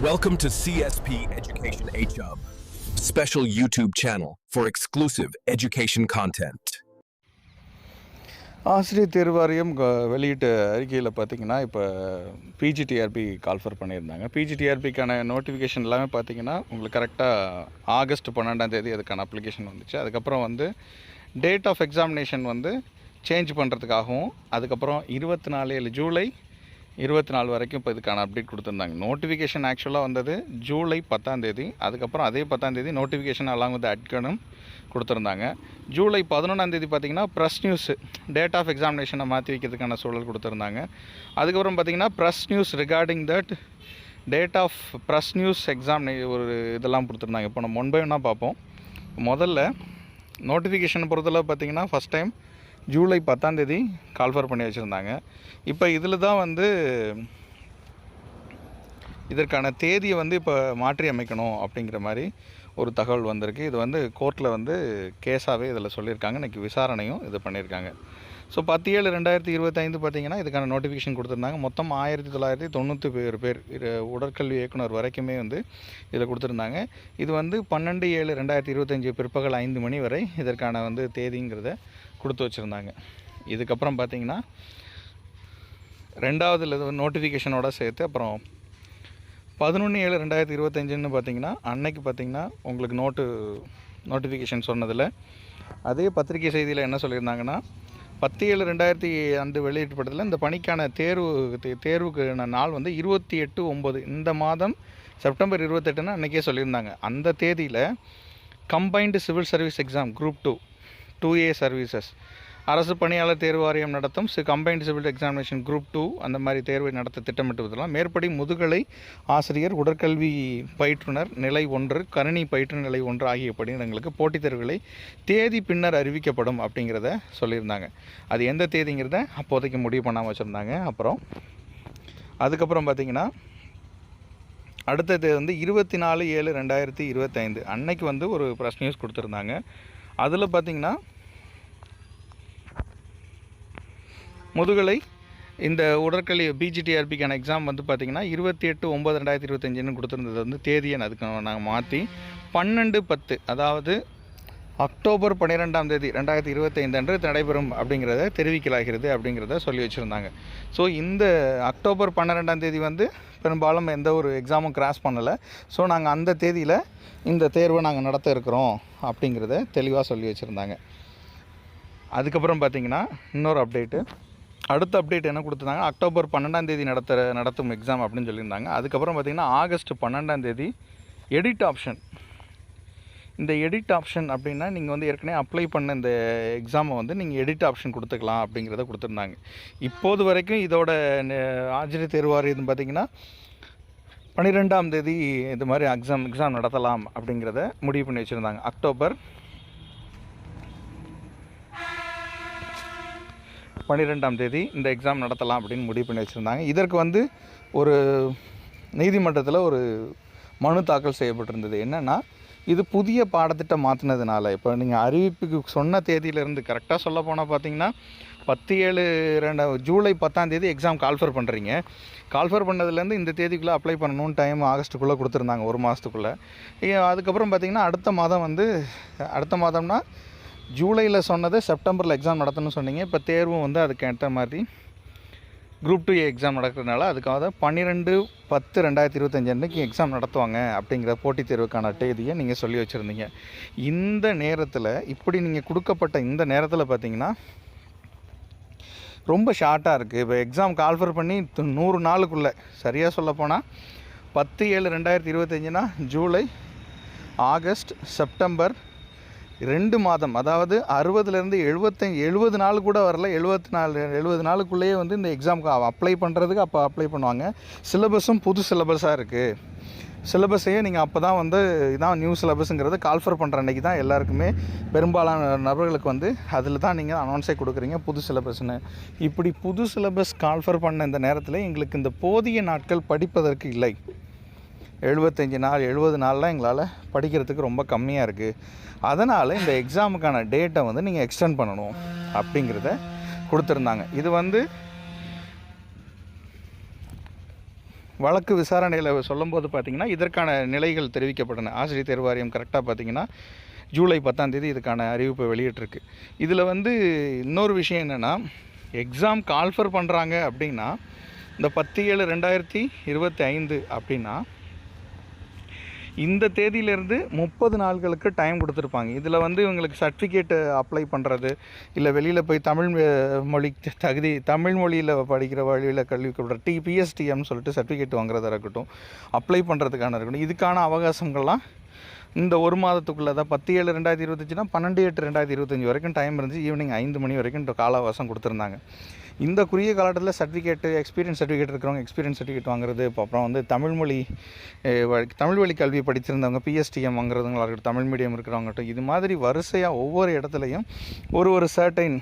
Welcome to CSP Education HUB, special YouTube channel for exclusive education content. ஆசிரியர் தேர்வாரியம் க- வெளியிட்ட அறிக்கையில் பார்த்தீங்கன்னா இப்போ பிஜிடிஆர்பி கால்ஃபர் பண்ணியிருந்தாங்க பிஜிடிஆர்பிக்கான நோட்டிஃபிகேஷன் எல்லாமே பார்த்தீங்கன்னா உங்களுக்கு கரெக்டாக ஆகஸ்ட் பன்னெண்டாம் தேதி அதுக்கான அப்ளிகேஷன் வந்துச்சு அதுக்கப்புறம் வந்து டேட் ஆஃப் எக்ஸாமினேஷன் வந்து சேஞ்ச் பண்ணுறதுக்காகவும் அதுக்கப்புறம் இருபத்தி நாலு ஏழு ஜூலை இருபத்தி நாலு வரைக்கும் இப்போ இதுக்கான அப்டேட் கொடுத்துருந்தாங்க. நோட்டிஃபிகேஷன் ஆக்சுவலாக வந்தது ஜூலை பத்தாம் தேதி. அதுக்கப்புறம் அதே பத்தாம் தேதி நோட்டிஃபிகேஷன் அலாங் வித் அட்கனும் கொடுத்துருந்தாங்க. ஜூலை பதினொன்றாம் தேதி பார்த்தீங்கன்னா ப்ரெஸ் நியூஸ் டேட் ஆஃப் எக்ஸாமினேஷனை மாற்றி வைக்கிறதுக்கான சூழல் கொடுத்துருந்தாங்க. அதுக்கப்புறம் பார்த்தீங்கன்னா press news regarding that date of press news exam ஒரு இதெல்லாம் கொடுத்துருந்தாங்க. இப்போ நம்ம ஒன்பது ஒன்றா பார்ப்போம். முதல்ல நோட்டிஃபிகேஷன் பொறுத்தளவு பார்த்தீங்கன்னா ஃபஸ்ட் டைம் ஜூலை பத்தாந்தேதி கால்ஃபர் பண்ணி வச்சுருந்தாங்க. இப்போ இதில் தான் வந்து இதற்கான தேதியை வந்து இப்போ மாற்றி அமைக்கணும் அப்படிங்கிற மாதிரி ஒரு தகவல் வந்திருக்கு. இது வந்து கோர்ட்டில் வந்து கேஸாகவே இதில் சொல்லியிருக்காங்க. இன்றைக்கி விசாரணையும் இது பண்ணியிருக்காங்க. ஸோ பத்து ஏழு ரெண்டாயிரத்தி இருபத்தைந்து பார்த்தீங்கன்னா இதுக்கான நோட்டிஃபிகேஷன் கொடுத்துருந்தாங்க. மொத்தம் ஆயிரத்தி தொள்ளாயிரத்தி தொண்ணூற்றி பேர் பேர் உடற்கல்வி இயக்குனர் வரைக்குமே வந்து இதில் கொடுத்துருந்தாங்க. இது வந்து பன்னெண்டு ஏழு ரெண்டாயிரத்தி இருபத்தஞ்சி பிற்பகல் ஐந்து மணி வரை இதற்கான வந்து தேதிங்கிறத கொடுத்து வச்சுருந்தாங்க. இதுக்கப்புறம் பார்த்தீங்கன்னா ரெண்டாவது நோட்டிஃபிகேஷனோட சேர்த்து அப்புறம் பதினொன்று ஏழு ரெண்டாயிரத்தி இருபத்தஞ்சுன்னு பார்த்தீங்கன்னா அன்னைக்கு பார்த்தீங்கன்னா உங்களுக்கு நோட்டு நோட்டிஃபிகேஷன் சொன்னதில். அதே பத்திரிகை செய்தியில் என்ன சொல்லியிருந்தாங்கன்னா பத்து ஏழு ரெண்டாயிரத்தி அன்று வெளியிட்டப்பட்டதில் இந்த பணிக்கான தேர்வு தே- நாள் வந்து இருபத்தி எட்டு ஒம்பது இந்த மாதம் செப்டம்பர் இருபத்தெட்டுன்னு அன்றைக்கே சொல்லியிருந்தாங்க. அந்த தேதியில் combined civil service exam group two two A services அரசு பணியாளர் தேர்வு வாரியம் நடத்தும் C combined civil examination group two அந்த மாதிரி தேர்வை நடத்த திட்டமிட்டுவதெல்லாம் மேற்படி முதுகலை ஆசிரியர் உடற்கல்வி பயிற்றுனர் நிலை ஒன்று கணினி பயிற்று நிலை ஒன்று ஆகிய பணியிடங்களுக்கு போட்டித் தேர்வுகளை தேதி பின்னர் அறிவிக்கப்படும் அப்படிங்கிறத சொல்லியிருந்தாங்க. அது எந்த தேதிங்கிறத அப்போதைக்கு முடிவு பண்ணாமல் வச்சுருந்தாங்க. அப்புறம் அதுக்கப்புறம் பார்த்தீங்கன்னா அடுத்தது வந்து இருபத்தி நாலு ஏழு ரெண்டாயிரத்தி இருபத்தைந்து அன்னைக்கு வந்து ஒரு ப்ரெஸ் நியூஸ் கொடுத்துருந்தாங்க. அதில் பார்த்தீங்கன்னா முதுகலை இந்த உடற்கல்வி பிஜிடிஆர்பிக்கான எக்ஸாம் வந்து பார்த்திங்கன்னா இருபத்தி எட்டு ஒம்பது ரெண்டாயிரத்தி இருபத்தஞ்சுன்னு கொடுத்துருந்தது. வந்து தேதியை அதுக்கு நாங்கள் மாற்றி பன்னெண்டு பத்து அதாவது அக்டோபர் பன்னிரெண்டாம் தேதி ரெண்டாயிரத்தி இருபத்தைந்து அன்று நடைபெறும் அப்படிங்கிறத தெரிவிக்கலாகிறது அப்படிங்கிறத சொல்லி வச்சுருந்தாங்க. ஸோ இந்த அக்டோபர் பன்னிரெண்டாம் தேதி வந்து பெரும்பாலும் எந்த ஒரு எக்ஸாமும் கிராஸ் பண்ணலை. ஸோ நாங்கள் அந்த தேதியில் இந்த தேர்வை நாங்கள் நடத்த இருக்கிறோம் அப்படிங்கிறத தெளிவாக சொல்லி வச்சுருந்தாங்க. அதுக்கப்புறம் பார்த்தீங்கன்னா இன்னொரு அப்டேட்டு அடுத்த அப்டேட் என்ன கொடுத்துருந்தாங்க? அக்டோபர் பன்னெண்டாம் தேதி நடத்துகிற நடத்தும் எக்ஸாம் அப்படின்னு சொல்லியிருந்தாங்க. அதுக்கப்புறம் பார்த்தீங்கன்னா ஆகஸ்ட் பன்னெண்டாம் தேதி எடிட் ஆப்ஷன் இந்த எடிட் ஆப்ஷன் அப்படின்னா நீங்கள் வந்து ஏற்கனவே அப்ளை பண்ண இந்த எக்ஸாமை வந்து நீங்கள் எடிட் ஆப்ஷன் கொடுத்துக்கலாம் அப்படிங்கிறத கொடுத்துருந்தாங்க. இப்போது வரைக்கும் இதோட நெ- ஆசிரியர் தேர்வார் இது பார்த்தீங்கன்னா பன்னிரெண்டாம் தேதி இது மாதிரி எக்ஸாம் எக்ஸாம் நடத்தலாம் அப்படிங்கிறத முடிவு பண்ணி வச்சுருந்தாங்க. அக்டோபர் பன்னிரெண்டாம் தேதி இந்த எக்ஸாம் நடத்தலாம் அப்படின்னு முடிவு பண்ணி வச்சுருந்தாங்க. இதற்கு வந்து ஒரு நீதிமன்றத்தில் ஒரு மனு தாக்கல் செய்யப்பட்டிருந்தது. என்னென்னா இது புதிய பாடத்திட்டம் மாற்றினதுனால இப்போ நீங்கள் அறிவிப்புக்கு சொன்ன தேதியிலேருந்து கரெக்டாக சொல்ல போனால் பார்த்தீங்கன்னா பத்து ஏழு ரெண்டு ஜூலை பத்தாம் தேதி எக்ஸாம் கால்ஃபர் பண்ணுறீங்க கால்ஃபர் பண்ணதுலேருந்து இந்த தேதிக்குள்ளே அப்ளை பண்ணணும்னு டைம் ஆகஸ்ட்டுக்குள்ளே கொடுத்துருந்தாங்க ஒரு மாதத்துக்குள்ளே அதுக்கப்புறம் பார்த்தீங்கன்னா அடுத்த மாதம் வந்து அடுத்த மாதம்னா ஜூலையில் சொன்னது செப்டம்பரில் எக்ஸாம் நடத்தணும்னு சொன்னீங்க. இப்போ தேர்வும் வந்து அதுக்கு ஏற்ற மாதிரி குரூப் டூ எக்ஸாம் நடக்கிறதுனால அதுக்காக பன்னிரெண்டு பத்து ரெண்டாயிரத்தி இருபத்தஞ்சு அன்றைக்கி எக்ஸாம் நடத்துவாங்க அப்படிங்கிற போட்டித் தேர்வுக்கான தேதியை நீங்கள் சொல்லி வச்சுருந்தீங்க. இந்த நேரத்தில் இப்படி நீங்கள் கொடுக்கப்பட்ட இந்த நேரத்தில் பார்த்தீங்கன்னா ரொம்ப ஷார்ட்டாக இருக்குது இப்போ எக்ஸாம் கால்ஃபர் பண்ணி நூறு நாளுக்குள்ளே சரியாக சொல்லப்போனால் பத்து ஏழு ரெண்டாயிரத்தி இருபத்தஞ்சுனா ஜூலை ஆகஸ்ட் செப்டம்பர் ரெண்டு மாதம் அதாவது அறுபதுலேருந்து எழுபத்தஞ்சு எழுபது நாள் கூட வரல. எழுபத்தி நாலு எழுபது நாளுக்குள்ளேயே வந்து இந்த எக்ஸாமுக்கு அப்ளை பண்ணுறதுக்கு அப்போ அப்ளை பண்ணுவாங்க. சிலபஸும் புது சிலபஸாக இருக்குது சிலபஸையே நீங்கள் அப்போ தான் வந்து இதான் நியூ சிலபஸுங்கிறது கால்ஃபர் பண்ணுற அன்றைக்கி தான் எல்லாருக்குமே பெரும்பாலான நபர்களுக்கு வந்து அதில் தான் நீங்கள் அனௌன்ஸே கொடுக்குறீங்க புது சிலபஸ்னு இப்படி புது சிலபஸ் கால்ஃபர் பண்ண இந்த நேரத்தில் எங்களுக்கு இந்த போதிய நாட்கள் படிப்பதற்கு இல்லை. எழுபத்தஞ்சி நாள் எழுபது நாள்லாம் எங்களால் படிக்கிறதுக்கு ரொம்ப கம்மியாக இருக்குது அதனால் இந்த எக்ஸாமுக்கான டேட்டை வந்து நீங்கள் எக்ஸ்டெண்ட் பண்ணணும் அப்படிங்கிறத கொடுத்துருந்தாங்க. இது வந்து வழக்கு விசாரணையில் சொல்லும்போது பார்த்தீங்கன்னா இதற்கான நிலைகள் தெரிவிக்கப்பட்டன. ஆசிரியர் தேர்வு வாரியம் கரெக்டாக பார்த்தீங்கன்னா ஜூலை பத்தாம் தேதி இதுக்கான அறிவிப்பை வெளியிட்டிருக்கு. இதில் வந்து இன்னொரு விஷயம் என்னென்னா எக்ஸாம் கால்ஃபர் பண்ணுறாங்க அப்படின்னா இந்த பத்து ஏழு ரெண்டாயிரத்தி இருபத்தி ஐந்து அப்படின்னா இந்த தேதியிலேருந்து முப்பது நாள்களுக்கு டைம் கொடுத்துருப்பாங்க. இதில் வந்து இவங்களுக்கு சர்டிஃபிகேட்டு அப்ளை பண்ணுறது இல்லை வெளியில் போய் தமிழ் மொழி தகுதி தமிழ் மொழியில் படிக்கிற வழியில் கல்வி கொடுக்குற டி பிஎஸ்டிஎம்னு சொல்லிட்டு சர்டிஃபிகேட் வாங்குறதா இருக்கட்டும் அப்ளை பண்ணுறதுக்கான இருக்கட்டும் இதுக்கான அவகாசங்கள்லாம் இந்த ஒரு மாதத்துக்குள்ளே தான் பத்து ஏழு ரெண்டாயிரத்தி இருபத்தஞ்சுனா பன்னெண்டு எட்டு ரெண்டாயிரத்தி இருபத்தஞ்சி வரைக்கும் டைம் இருந்துச்சு. ஈவினிங் ஐந்து மணி வரைக்கும் காலவாசம் கொடுத்துருந்தாங்க. இந்த குறுகிய காலத்தில் சர்டிஃபிகேட்டு எக்ஸ்பீரியன்ஸ் சர்டிஃபிகேட் இருக்கிறவங்க எக்ஸ்பீரியன்ஸ் சர்டிஃபிகேட் வாங்குறது இப்போ அப்புறம் வந்து தமிழ் மொழி வழி- தமிழ் வழி கல்வி படிச்சிருந்தவங்க பிஎஸ்டிஎம் வாங்குறதுங்களா இருக்கட்டும் தமிழ் மீடியம் இருக்கிறவங்கட்டும் இது மாதிரி வரிசையாக ஒவ்வொரு இடத்துலையும் ஒரு ஒரு சர்டைன்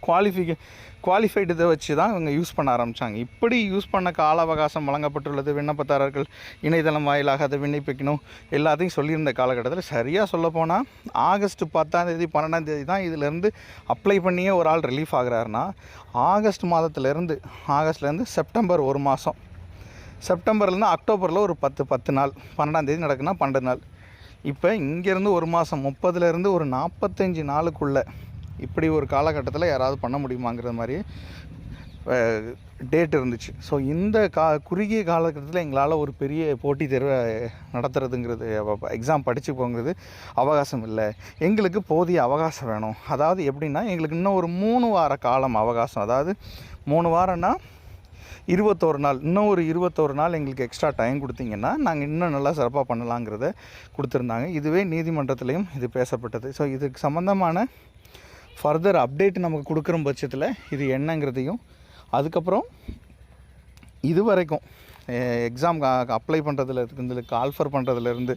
குவாலிஃபிகே குவாலிஃபைடு இதை வச்சு தான் இவங்க யூஸ் பண்ண ஆரம்பித்தாங்க இப்படி யூஸ் பண்ண கால அவகாசம் வழங்கப்பட்டுள்ளது விண்ணப்பதாரர்கள் இணையதளம் வாயிலாக அதை விண்ணப்பிக்கணும் எல்லாத்தையும் சொல்லியிருந்த காலகட்டத்தில் சரியாக சொல்லப்போனால் ஆகஸ்ட் பத்தாம் தேதி பன்னெண்டாம் தேதி தான் இதிலேருந்து அப்ளை பண்ணியே ஒரு ஆள் ரிலீஃப் ஆகிறாருன்னா ஆகஸ்ட் மாதத்துலேருந்து ஆகஸ்ட்லேருந்து செப்டம்பர் ஒரு மாதம் செப்டம்பர்லேருந்து அக்டோபரில் ஒரு பத்து பத்து நாள் பன்னெண்டாம் தேதி நடக்குன்னா பன்னெண்டு நாள். இப்போ இங்கேருந்து ஒரு மாதம் முப்பதுலேருந்து ஒரு நாற்பத்தஞ்சு நாளுக்குள்ளே இப்படி ஒரு காலகட்டத்தில் யாராவது பண்ண முடியுமாங்கிற மாதிரி டேட் இருந்துச்சு. ஸோ இந்த கா குறுகிய காலகட்டத்தில் எங்களால் ஒரு பெரிய போட்டி தேர்வை நடத்துறதுங்கிறது எக்ஸாம் படித்து போங்கிறது அவகாசம் இல்லை. எங்களுக்கு போதிய அவகாசம் வேணும். அதாவது எப்படின்னா எங்களுக்கு இன்னும் ஒரு மூணு வார காலம் அவகாசம். அதாவது மூணு வாரம்னா இருபத்தோரு நாள். இன்னும் ஒரு இருபத்தோரு நாள் எங்களுக்கு எக்ஸ்ட்ரா டைம் கொடுத்தீங்கன்னா நாங்கள் இன்னும் நல்லா சிறப்பாக பண்ணலாங்கிறத கொடுத்துருந்தாங்க. இதுவே நீதிமன்றத்திலையும் இது பேசப்பட்டது. ஸோ இதுக்கு சம்மந்தமான ஃபர்தர் அப்டேட் நமக்கு கொடுக்குற பட்சத்தில் இது என்னங்கிறதையும் அதுக்கப்புறம் இது வரைக்கும் எக்ஸாம் அப்ளை பண்ணுறதுல இருந்து கால்ஃபர் பண்ணுறதுலேருந்து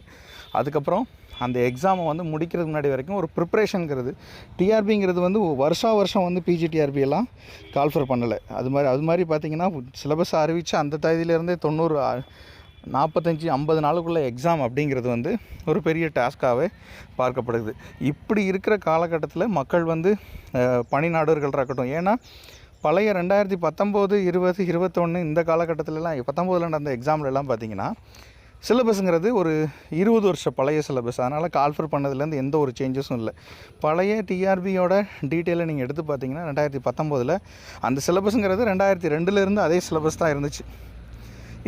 அதுக்கப்புறம் அந்த எக்ஸாமை வந்து முடிக்கிறதுக்கு முன்னாடி வரைக்கும் ஒரு ப்ரிப்ரேஷனுங்கிறது டிஆர்பிங்கிறது வந்து வருஷா வருஷம் வந்து பிஜிடிஆர்பி எல்லாம் கால்ஃபர் பண்ணலை. அது மாதிரி அது மாதிரி பார்த்திங்கன்னா சிலபஸ் அறிவித்து அந்த தகுதியிலேருந்தே தொண்ணூறு நாற்பத்தஞ்சி ஐம்பது நாளுக்குள்ளே எக்ஸாம் அப்படிங்கிறது வந்து ஒரு பெரிய டாஸ்க்காகவே பார்க்கப்படுது. இப்படி இருக்கிற காலகட்டத்தில் மக்கள் வந்து பணி நாடுகள் இருக்கட்டும் ஏன்னா பழைய ரெண்டாயிரத்தி பத்தொம்போது இருபது இருபத்தொன்று இந்த காலகட்டத்திலலாம் பத்தொம்போதில் நடந்த எக்ஸாம்லலாம் பார்த்தீங்கன்னா சிலபஸுங்கிறது ஒரு இருபது வருஷம் பழைய சிலபஸ் அதனால் கால்ஃபர் பண்ணதுலேருந்து எந்த ஒரு சேஞ்சஸும் இல்லை. பழைய டிஆர்பியோட டீட்டெயிலை நீங்கள் எடுத்து பார்த்தீங்கன்னா ரெண்டாயிரத்தி பத்தொம்போதில் அந்த சிலபஸுங்கிறது ரெண்டாயிரத்தி ரெண்டுலேருந்து அதே சிலபஸ் தான் இருந்துச்சு.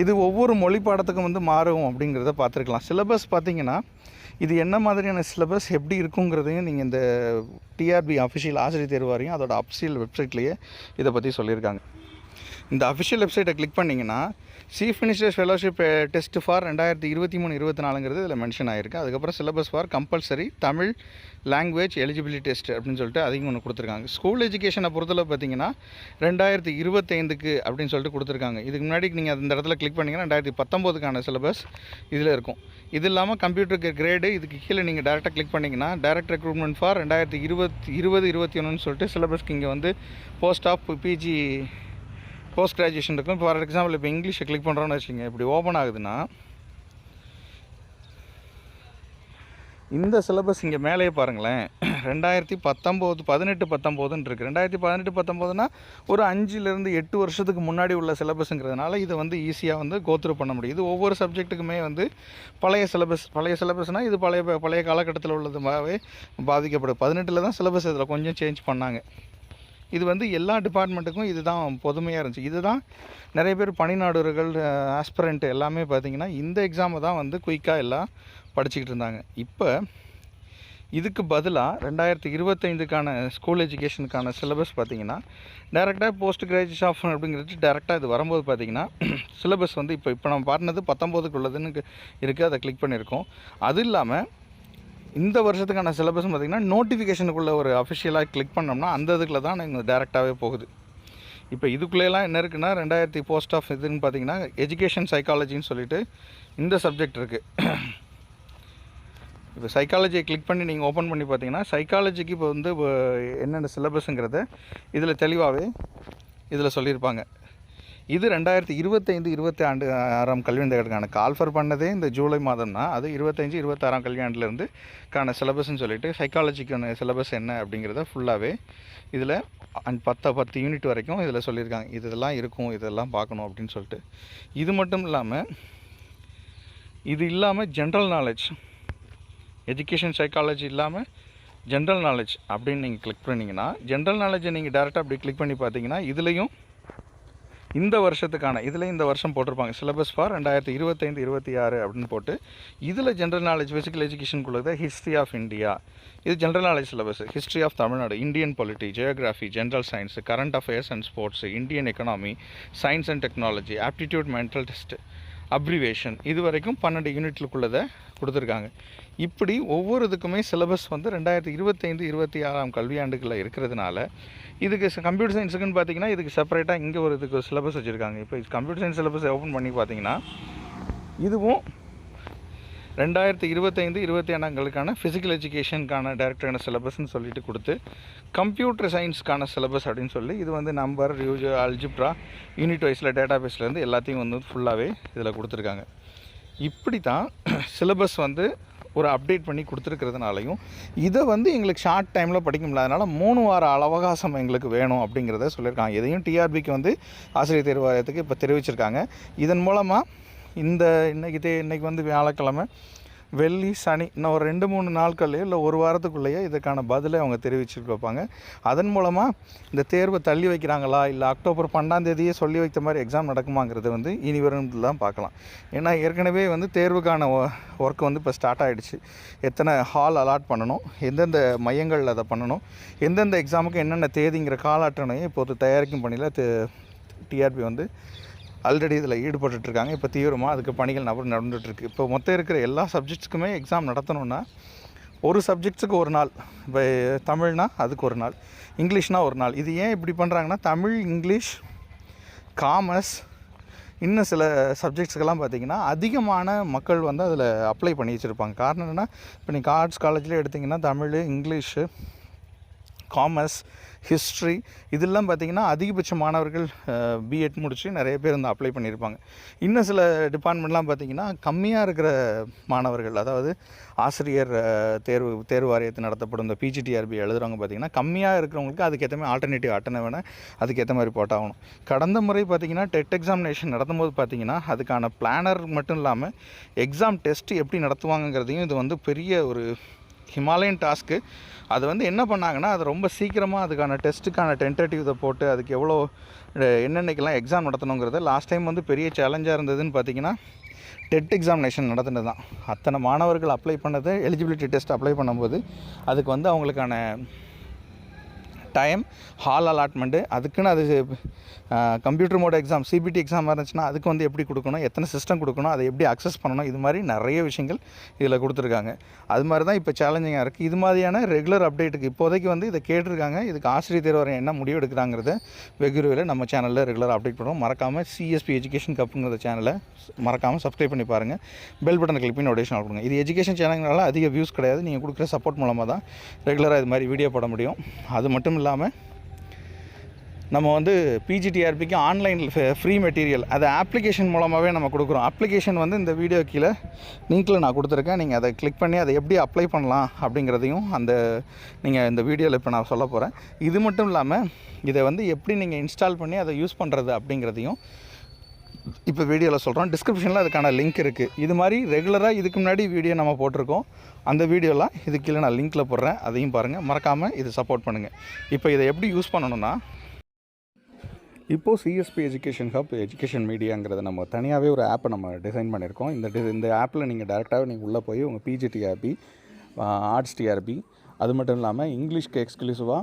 இது ஒவ்வொரு மொழி பாடத்துக்கும் வந்து மாறும் அப்படிங்கிறத பார்த்துருக்கலாம். சிலபஸ் பார்த்தீங்கன்னா இது என்ன மாதிரியான சிலபஸ் எப்படி இருக்குங்கிறதையும் நீங்கள் இந்த டிஆர்பி அஃபிஷியல் ஆசிரியர் தேர்வாரையும் அதோட அஃபிஷியல் வெப்சைட்லேயே இதை பற்றி சொல்லியிருக்காங்க. இந்த அஃபிஷியல் வெப்சைட்டை கிளிக் பண்ணிங்கன்னா chief ministers fellowship test for ரெண்டாயிரத்தி இருபத்தி மூணு இருபத்தி நாலுங்கிறது இதில் மென்ஷன் ஆகிருக்கு அதுக்கப்புறம் syllabus for compulsory Tamil language eligibility test அப்படின்னு சொல்லிட்டு அதையும் ஒன்று கொடுத்துருக்காங்க. ஸ்கூல் எஜுகேஷனை பொறுத்தளவு பார்த்தீங்கன்னா ரெண்டாயிரத்தி இருபத்தைந்துக்கு அப்படின்னு சொல்லிட்டு கொடுத்துருக்காங்க. இதுக்கு முன்னாடி நீங்கள் அந்த இடத்துல கிளிக் பண்ணிங்கன்னா ரெண்டாயிரத்தி பத்தொம்போதுக்கான சிலபஸ் இதில் இருக்கும். இது இல்லாமல் கம்ப்யூட்டருக்கு கிரேடு இதுக்கு கீழே நீங்கள் டேரெக்டாக கிளிக் பண்ணிங்கன்னா டேரக்ட் ரெக்ரூட்மெண்ட் ஃபார் ரெண்டாயிரத்தி இருபத்தி இருபது இருபத்தி ஒன்றுன்னு சொல்லிட்டு சிலபஸ்க்கு இங்கே வந்து post of PG post graduation இருக்கும் ஃபார் எக்ஸாம்பிள் இப்போ இங்கிலீஷை கிளிக் பண்ணுறோன்னு வச்சுங்க இப்படி ஓப்பன் ஆகுதுன்னா இந்த சிலபஸ் இங்கே மேலேயே பாருங்களேன். ரெண்டாயிரத்தி பத்தொம்போது பதினெட்டு பத்தொம்போதுன்னு இருக்குது ரெண்டாயிரத்தி பதினெட்டு பத்தொம்போதுனா ஒரு அஞ்சுலேருந்து எட்டு வருஷத்துக்கு முன்னாடி உள்ள சிலபஸுங்கிறதுனால இதை வந்து ஈஸியாக வந்து கோத்ரூ பண்ண முடியும். இது ஒவ்வொரு சப்ஜெக்ட்டுக்குமே வந்து பழைய சிலபஸ் பழைய சிலபஸ்னால் இது பழைய பழைய காலகட்டத்தில் உள்ளதுமாகவே பாதிக்கப்படும். பதினெட்டில் தான் சிலபஸ் இதில் கொஞ்சம் சேஞ்ச் பண்ணாங்க. இது வந்து எல்லா டிபார்ட்மெண்ட்டுக்கும் இதுதான் பொதுமையாக இருந்துச்சு. இதுதான் நிறைய பேர் பணிநாடுகள் ஆஸ்பிரண்ட் எல்லாமே பார்த்தீங்கன்னா இந்த எக்ஸாமை தான் வந்து குயிக்காக எல்லாம் படிச்சுக்கிட்டு இருந்தாங்க. இப்போ இதுக்கு பதிலாக ரெண்டாயிரத்தி இருபத்தைந்துக்கான ஸ்கூல் எஜுகேஷனுக்கான சிலபஸ் பார்த்தீங்கன்னா டேரெக்டாக போஸ்ட் கிராஜுவேஷன் ஆஃப் அப்படிங்கிறது டேரெக்டாக இது வரும்போது பார்த்திங்கன்னா சிலபஸ் வந்து இப்போ இப்போ நம்ம பார்த்தது பத்தொம்போதுக்கு உள்ளதுன்னு இருக்குது அதை கிளிக் பண்ணியிருக்கோம். அது இல்லாமல் இந்த வருஷத்துக்கான சிலபஸ் பார்த்திங்கன்னா நோட்டிஃபிகேஷனுக்குள்ளே ஒரு அஃபிஷியலாக கிளிக் பண்ணோம்னா அந்த இதுக்குள்ள தான் நீங்கள் டேரெக்டாகவே போகுது. இப்போ இதுக்குள்ளேலாம் என்ன இருக்குன்னா ரெண்டாயிரத்தி போஸ்ட் ஆஃப் இதுன்னு பார்த்தீங்கன்னா எஜுகேஷன் சைக்காலஜின்னு சொல்லிட்டு இந்த சப்ஜெக்ட் இருக்குது இப்போ சைக்காலஜியை கிளிக் பண்ணி நீங்கள் ஓப்பன் பண்ணி பார்த்தீங்கன்னா சைக்காலஜிக்கு இப்போ வந்து இப்போ என்னென்ன சிலபஸுங்கிறத இதில் தெளிவாகவே இதில் சொல்லியிருப்பாங்க. இது ரெண்டாயிரத்தி இருபத்தைந்து இருபத்தி ஆண்டு ஆறாம் கல்வியாண்டுக்கான கால்ஃபர் பண்ணதே இந்த ஜூலை மாதம் தான் அது இருபத்தஞ்சி இருபத்தாறாம் கல்வியாண்டுலேருந்து கான சிலபஸ்ன்னு சொல்லிட்டு சைக்காலஜிக்கான சிலபஸ் என்ன அப்படிங்கிறத ஃபுல்லாகவே இதில் அண்ட் பத்து பத்து யூனிட் வரைக்கும் இதில் சொல்லியிருக்காங்க. இதெல்லாம் இருக்கும் இதெல்லாம் பார்க்கணும் அப்படின்னு சொல்லிட்டு. இது மட்டும் இல்லாமல் இது இல்லாமல் ஜென்ரல் நாலேஜ் எஜுகேஷன் சைக்காலஜி இல்லாமல் ஜென்ரல் நாலேஜ் அப்படின்னு நீங்கள் கிளிக் பண்ணிங்கன்னா ஜென்ரல் நாலேஜை நீங்கள் டேரெக்டாக அப்படி கிளிக் பண்ணி பார்த்தீங்கன்னா இதுலேயும் இந்த வருஷத்துக்கான இதில் இந்த வருஷம் போட்டிருப்பாங்க. சிலபஸ் ஃபார் ரெண்டாயிரத்தி இருபத்தைந்து இருபத்தி ஆறு அப்படின்னு போட்டு இதில் ஜென்ரல் நாலேஜ் ஃபிசிக்கல் எஜுகேஷனுக்குள்ளது ஹிஸ்ட்ரி ஆஃப் இந்தியா இது general knowledge syllabus history of Tamil Nadu Indian polity geography general science current affairs and sports Indian economy science and technology aptitude mental test abbreviation இது வரைக்கும் பன்னெண்டு யூனிட்லுக்குள்ளதை கொடுத்துருக்காங்க. இப்படி ஒவ்வொரு இதுக்குமே syllabus வந்து ரெண்டாயிரத்தி இருபத்தைந்து இருபத்தி ஆறாம் கல்வியாண்டுகளில் இருக்கிறதுனால இதுக்கு கம்ப்யூட்டர் சயின்ஸுக்குன்னு பார்த்தீங்கன்னா இதுக்கு செப்பரேட்டாக இங்கே ஒரு இதுக்கு சிலபஸ் வச்சுருக்காங்க. இப்போ கம்ப்யூட்டர் சயின்ஸ் சிலபஸ் ஓப்பன் பண்ணி பார்த்தீங்கன்னா இதுவும் ரெண்டாயிரத்தி இருபத்தைந்து இருபத்தி ஏழாங்களுக்கான ஃபிசிக்கல் எஜுகேஷனுக்கான டேரக்டரான சிலபஸ்ன்னு சொல்லிட்டு கொடுத்து கம்ப்யூட்டர் சயின்ஸ்க்கான சிலபஸ் அப்படின்னு சொல்லி இது வந்து நம்பர் யூஜ் அல்ஜிப்ரா யூனிட் வைஸில் டேட்டா பேஸ்லேருந்து எல்லாத்தையும் வந்து ஃபுல்லாகவே இதில் கொடுத்துருக்காங்க. இப்படி தான் சிலபஸ் வந்து ஒரு அப்டேட் பண்ணி கொடுத்துருக்கிறதுனாலையும் இதை வந்து எங்களுக்கு ஷார்ட் டைமில் படிக்க முடியாதனால மூணு வார அவகாசம் எங்களுக்கு வேணும் அப்படிங்கிறத சொல்லியிருக்காங்க. இதையும் டிஆர்பிக்கு வந்து ஆசிரியர் தேர்வு இப்போ தெரிவிச்சிருக்காங்க. இதன் மூலமாக இந்த இன்றைக்கி தே இன்னைக்கு வந்து வியாழக்கிழமை வெள்ளி சனி இன்னும் ஒரு ரெண்டு மூணு நாட்கள்லையோ இல்லை ஒரு வாரத்துக்குள்ளேயே இதுக்கான பதிலை அவங்க தெரிவிச்சுட்டு வைப்பாங்க. அதன் மூலமாக இந்த தேர்வை தள்ளி வைக்கிறாங்களா இல்லை அக்டோபர் பன்னெண்டாம் தேதியே சொல்லி வைத்த மாதிரி எக்ஸாம் நடக்குமாங்கிறது வந்து இனி வரும் தான் பார்க்கலாம். ஏன்னா ஏற்கனவே வந்து தேர்வுக்கான ஒர்க் வந்து இப்போ ஸ்டார்ட் ஆகிடுச்சு எத்தனை ஹால் அலாட் பண்ணணும் எந்தெந்த மையங்களில் அதை பண்ணணும் எந்தெந்த எக்ஸாமுக்கு என்னென்ன தேதிங்கிற கால அட்டவணையை இப்போது தயாரிக்கும் பணியில் டிஆர்பி வந்து ஆல்ரெடி இதில் ஈடுபட்டுட்ருக்காங்க. இப்போ தீவிரமாக அதுக்கு பணிகள் நபர் நடந்துகிட்ருக்கு இப்போ மொத்தம் இருக்கிற எல்லா சப்ஜெக்ட்ஸுக்குமே எக்ஸாம் நடத்தணும்னா ஒரு சப்ஜெக்ட்ஸுக்கு ஒரு நாள் இப்போ தமிழ்னா அதுக்கு ஒரு நாள் இங்கிலீஷ்னா ஒரு நாள். இது ஏன் இப்படி பண்ணுறாங்கன்னா தமிழ் இங்கிலீஷ் காமர்ஸ் இன்னும் சில சப்ஜெக்ட்ஸுக்கெல்லாம் பார்த்தீங்கன்னா அதிகமான மக்கள் வந்து அதில் அப்ளை பண்ணி வச்சுருப்பாங்க. காரணம் என்னென்னா இப்போ நீங்கள் ஆர்ட்ஸ் காலேஜில் எடுத்திங்கன்னா தமிழ் இங்கிலீஷு காமர்ஸ் ஹிஸ்ட்ரி இதெல்லாம் பார்த்திங்கன்னா அதிகபட்ச மாணவர்கள் பிஎட் முடித்து நிறைய பேர் வந்து அப்ளை பண்ணியிருப்பாங்க. இன்னும் சில டிபார்ட்மெண்ட்லாம் பார்த்திங்கன்னா கம்மியாக இருக்கிற மாணவர்கள் அதாவது ஆசிரியர் தேர்வு தேர்வு வாரியத்தில் நடத்தப்படும் இந்த பிஜிடிஆர்பி எழுதுறவங்க பார்த்திங்கன்னா கம்மியாக இருக்கிறவங்களுக்கு அதுக்கேற்ற மாதிரி ஆல்டர்னேட்டிவ் அட்டனை வேணால் அதுக்கேற்ற மாதிரி போட்டாகணும் கடந்த முறை பார்த்திங்கன்னா டெட் எக்ஸாமினேஷன் நடத்தும்போது பார்த்திங்கன்னா அதுக்கான பிளானர் மட்டும் இல்லாமல் எக்ஸாம் டெஸ்ட் எப்படி நடத்துவாங்கங்கிறதையும் இது வந்து பெரிய ஒரு ஹிமாலயன் டாஸ்க்கு. அது வந்து என்ன பண்ணாங்கன்னா அது ரொம்ப சீக்கிரமாக அதுக்கான டெஸ்ட்டுக்கான டென்டேட்டிவ் இதை போட்டு அதுக்கு எவ்வளோ என்னென்னைக்கெல்லாம் எக்ஸாம் நடத்தணுங்கிறத லாஸ்ட் டைம் வந்து பெரிய சேலஞ்சாக இருந்ததுன்னு பார்த்தீங்கன்னா டெட் எக்ஸாமினேஷன் நடத்துனது தான் அத்தனை மாணவர்கள் அப்ளை பண்ணது எலிஜிபிலிட்டி டெஸ்ட் அப்ளை பண்ணும்போது அதுக்கு வந்து அவங்களுக்கான டைம் ஹால் அலாட்மெண்ட்டு அதுக்குன்னு அது computer mode exam CBT exam இருந்துச்சுன்னா அதுக்கு வந்து எப்படி கொடுக்கணும் எத்தனை சிஸ்டம் கொடுக்கணும் அதை எப்படி அக்சஸ் பண்ணணும் இது மாதிரி நிறைய விஷயங்கள் இதில் கொடுத்துருக்காங்க. அது மாதிரி தான் இப்போ சேலஞ்சிங்காக இருக்குது இது மாதிரியான ரெகுலர் அப்டேட்டுக்கு இப்போதைக்கு வந்து இதை கேட்டிருக்காங்க. இதுக்கு ஆசிரியர் தேர்வு என்ன முடிவு எடுக்கிறாங்கிறத வெகுருவில் நம்ம சேனலில் ரெகுலர் அப்டேட் பண்ணுவோம் மறக்காமல் சிஎஸ்பி எஜுகேஷன் கப்புங்கிற சேனலை மறக்காமல் சப்ஸ்கிரைப் பண்ணி பாருங்கள் பெல் பட்டனை கிளிக் பண்ணி நோட்டிஃபிகேஷன் கொடுங்க. இது எஜுகேஷன் சேனல்னால அதிக வியூஸ் கிடையாது. நீங்கள் கொடுக்குற சப்போர்ட் மூலமாக தான் ரெகுலராக இது மாதிரி வீடியோ போட முடியும். அது மட்டும் இல்லாமல் நம்ம வந்து பிஜிடிஆர்பிக்கு ஆன்லைனில் ஃப்ரீ மெட்டீரியல் அதை அப்ளிகேஷன் மூலமாகவே நம்ம கொடுக்குறோம். அப்ளிகேஷன் வந்து இந்த வீடியோ கீழே லிங்க்கில் நான் கொடுத்துருக்கேன். நீங்கள் அதை கிளிக் பண்ணி அதை எப்படி அப்ளை பண்ணலாம் அப்படிங்கிறதையும் அந்த நீங்கள் இந்த வீடியோவில் இப்போ நான் சொல்ல போகிறேன் இது மட்டும் இல்லாமல் இதை வந்து எப்படி நீங்கள் இன்ஸ்டால் பண்ணி அதை யூஸ் பண்ணுறது அப்படிங்கிறதையும் இப்போ வீடியோவில் சொல்கிறோம் டிஸ்கிரிப்ஷனில் அதுக்கான லிங்க் இருக்குது இது மாதிரி ரெகுலராக இதுக்கு முன்னாடி வீடியோ நம்ம போட்டிருக்கோம். அந்த வீடியோலாம் இது கீழே நான் லிங்க்கில் போடுறேன். அதையும் பாருங்கள் மறக்காமல் இது சப்போர்ட் பண்ணுங்கள் இப்போ இதை எப்படி யூஸ் பண்ணணும்னா இப்போது சிஎஸ்பி எஜுகேஷன் ஹப் எஜுகேஷன் மீடியாங்கிறத நம்ம தனியாகவே ஒரு ஆப்பை நம்ம டிசைன் பண்ணியிருக்கோம். இந்த டி இந்த ஆப்பில் நீங்கள் டேரெக்டாகவே நீங்கள் உள்ளே போய் உங்கள் பிஜிடிஆர்பி ஆர்ட்ஸ் டிஆர்பி அது மட்டும் இல்லாமல் இங்கிலீஷ்க்கு எக்ஸ்க்ளூசிவாக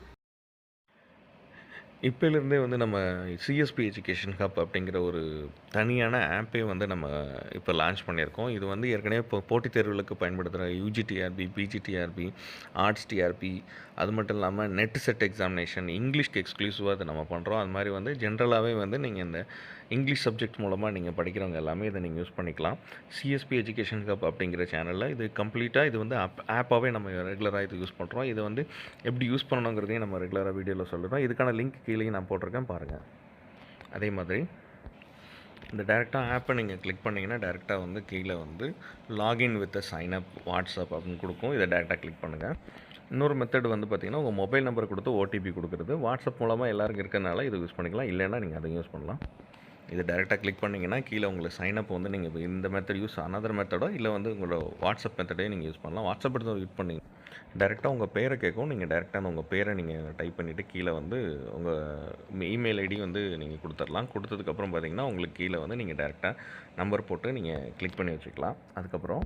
இப்போலேருந்தே வந்து நம்ம சிஎஸ்பி எஜுகேஷன் ஹப் அப்படிங்கிற ஒரு தனியான ஆப்பே வந்து நம்ம இப்போ லான்ச் பண்ணியிருக்கோம். இது வந்து ஏற்கனவே இப்போ போட்டித் தேர்வுகளுக்கு பயன்படுத்துகிற யூஜிடிஆர்பி பிஜிடிஆர்பி ஆர்ட்ஸ் டிஆர்பி அது மட்டும் இல்லாமல் நெட் செட் எக்ஸாமினேஷன் இங்கிலீஷ்க்கு எக்ஸ்க்ளூசிவாக அதை நம்ம பண்ணுறோம் அது மாதிரி வந்து ஜென்ரலாகவே வந்து நீங்கள் இந்த இங்கிலீஷ் சப்ஜெக்ட் மூலமாக நீங்கள் படிக்கிறவங்க எல்லாமே இதை நீங்கள் யூஸ் பண்ணிக்கலாம். சிஎஸ்பி எஜுகேஷன் ஹப் அப்படிங்கிற சேனலில் இது கம்ப்ளீட்டாக இது வந்து ஆப் ஆப்பாகவே நம்ம ரெகுலராக இது யூஸ் பண்ணுறோம் இதை வந்து எப்படி யூஸ் பண்ணணுங்கிறதையும் நம்ம ரெகுலராக வீடியோவில் சொல்லுறோம். இதுக்கான லிங்க் கீழே நான் போட்டிருக்கேன். பாருங்கள் அதே மாதிரி இந்த டேரெக்டாக ஆப்பை நீங்கள் கிளிக் பண்ணிங்கன்னா டேரெக்டாக வந்து கீழே வந்து login with sign up WhatsApp அப்படின்னு கொடுக்கும். இதை டேரெக்டாக கிளிக் பண்ணுங்கள் இன்னொரு மெத்தட் வந்து பார்த்தீங்கன்னா உங்கள் மொபைல் நம்பர் கொடுத்து ஓடிபி கொடுக்குறது. வாட்ஸ்அப் மூலமாக எல்லாருக்கும் இருக்கிறனால இது யூஸ் பண்ணிக்கலாம். இல்லைன்னா நீங்கள் அதை யூஸ் பண்ணலாம். இது டேரெக்டாக கிளிக் பண்ணிங்கன்னா கீழே உங்களுக்கு சைன் அப் வந்து நீங்கள் இந்த மெத்தட் யூஸ் அனதர் மெத்தடோ இல்லை வந்து உங்களோட வாட்ஸ்அப் மெத்தடே நீங்கள் யூஸ் பண்ணலாம். வாட்ஸ்அப் எடுத்து யூஸ் பண்ணி டேரெக்டாக உங்கள் பேரை கேட்கும் நீங்கள் டேரெக்டாக உங்கள் பேரை நீங்கள் டைப் பண்ணிவிட்டு கீழே வந்து உங்கள் இமெயில் ஐடி வந்து நீங்கள் கொடுத்துடலாம். கொடுத்ததுக்கப்புறம் பார்த்தீங்கன்னா உங்களுக்கு கீழே வந்து நீங்கள் டேரெக்டாக நம்பர் போட்டு நீங்கள் கிளிக் பண்ணி வச்சுக்கலாம். அதுக்கப்புறம்